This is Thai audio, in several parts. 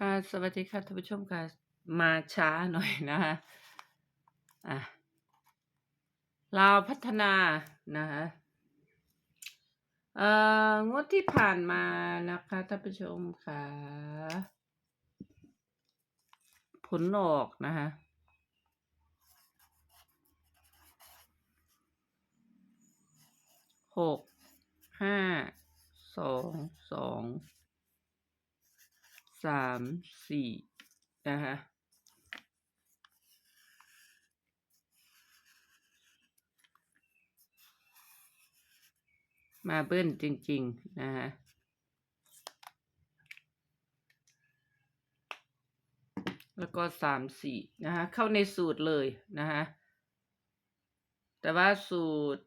ค่ะ สวัสดีค่ะท่านผู้ชมค่ะ มาช้าหน่อยนะคะอะลาวพัฒนานะคะเอ่องวดที่ผ่านมานะคะท่านผู้ชมค่ะ ผลออกนะคะหกห้าสองสอง สามสี่นะคะมาเบิ้ลจริง ๆ นะคะแล้วก็สามสี่นะคะเข้าในสูตรเลยนะคะแต่ว่าสูตร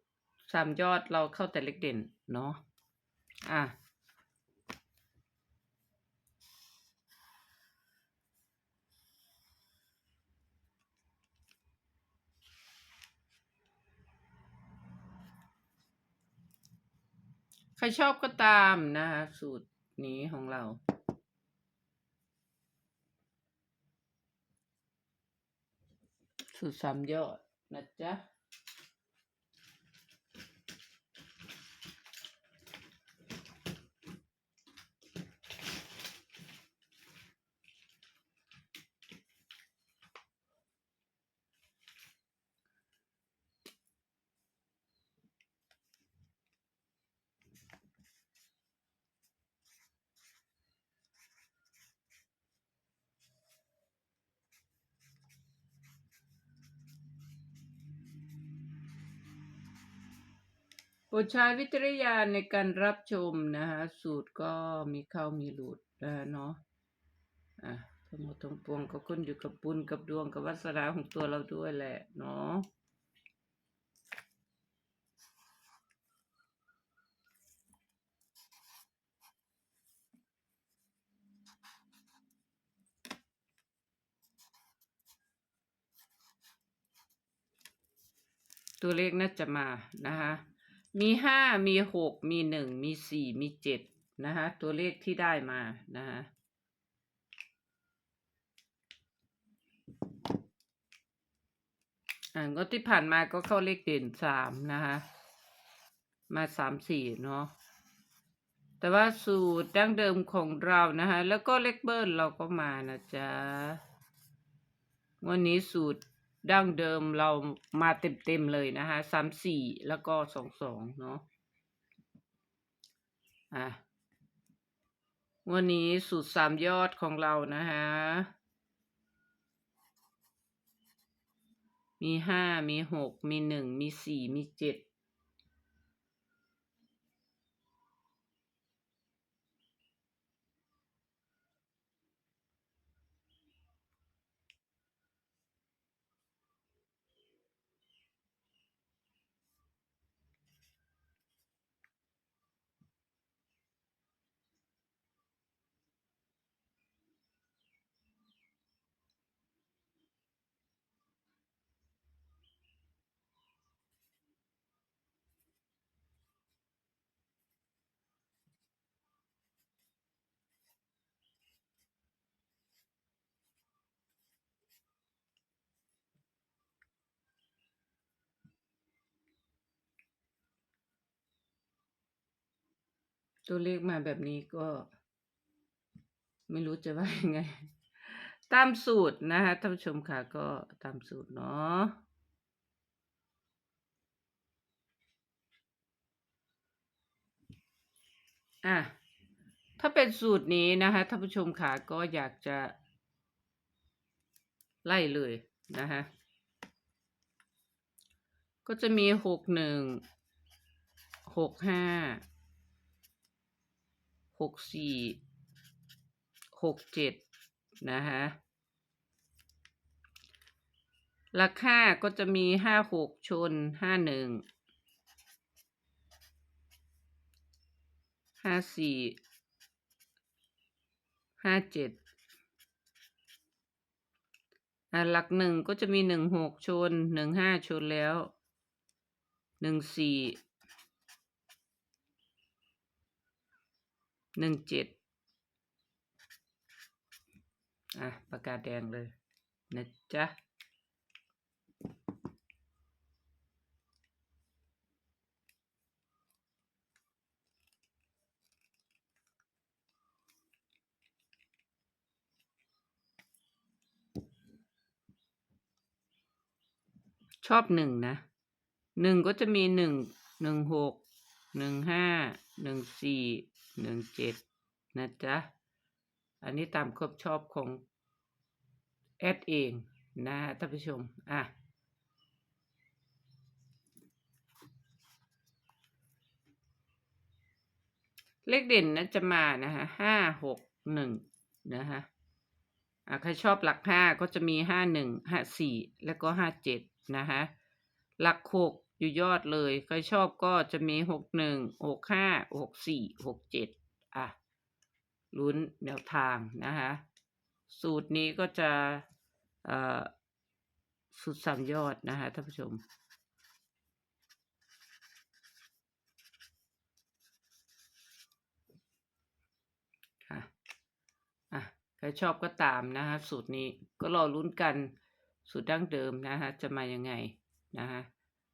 สามยอดเราเข้าแต่เล็กเด่นเนาะอะ ใครชอบก็ตามนะคะสูตรนี้ของเรา สูตรสามยอดนะจ๊ะ โปรดใช้วิจารณญาณในการรับชมนะคะสูตรก็มีเข้ามีหลุดนะเนาะอะทั้งหมดทั้งปวงก็ขึ้นอยู่กับบุญกับดวงกับวาสนาของตัวเราด้วยแหละเนาะตัวเลขน่าจะมานะคะ มีห้ามีหกมีหนึ่งมีสี่มีเจ็ดนะคะตัวเลขที่ได้มานะคะอ่างวดที่ผ่านมาก็เข้าเลขเด่นสามนะคะมาสามสี่เนาะแต่ว่าสูตรดั้งเดิมของเรานะคะแล้วก็เลขเบิ้ลเราก็มานะจ๊ะวันนี้สูตร ดั้งเดิมเรามาเต็มๆเลยนะคะสามสี่แล้วก็สองสองเนาะอะวันนี้สูตรสามยอดของเรานะคะมีห้ามีหกมีหนึ่งมีสี่มีเจ็ด ตัวเลขมาแบบนี้ก็ ไม่รู้จะว่ายังไง ตามสูตรนะคะท่านผู้ชมค่ะก็ตามสูตรเนาะอะถ้าเป็นสูตรนี้นะคะท่านผู้ชมค่ะก็อยากจะ ไล่เลยนะคะก็จะมีหกหนึ่งหกห้า หกสี่หกเจ็ดนะคะหลักห้าก็จะมีห้าหกชนห้าหนึ่งห้าสี่ห้าเจ็ดอะหลักหนึ่งก็จะมีหนึ่งหกชนหนึ่งห้าชนแล้วหนึ่งสี่ หนึ่งเจ็ดอะปากกาแดงเลยนะจ๊ะชอบหนึ่งนะหนึ่งก็จะมีหนึ่งหนึ่งหก หนึ่งห้าหนึ่งสี่หนึ่งเจ็ดนะจ๊ะ อันนี้ตามความชอบของแอดเองนะท่านผู้ชม อะ เลขเด่นนะจะมานะฮะห้าหกหนึ่งนะฮะอะใครชอบหลักห้าก็จะมีห้าหนึ่งห้าสี่แล้วก็ห้าเจ็ดนะฮะหลักหก อยู่ยอดเลย ใครชอบก็จะมีหกหนึ่งหกห้าหกสี่หกเจ็ดอะลุ้นแนวทางนะฮะสูตรนี้ก็จะอ่อสุดสามยอดนะฮะท่านผู้ชม ค่ะอะใครชอบก็ตามนะฮะสูตรนี้ก็รอลุ้นกันสูตรดั้งเดิมนะฮะจะมายังไงนะฮะ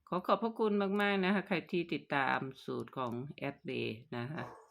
ขอขอบพระคุณมาก ๆ นะฮะใครที่ติดตามสูตรของแอดเบนะฮะ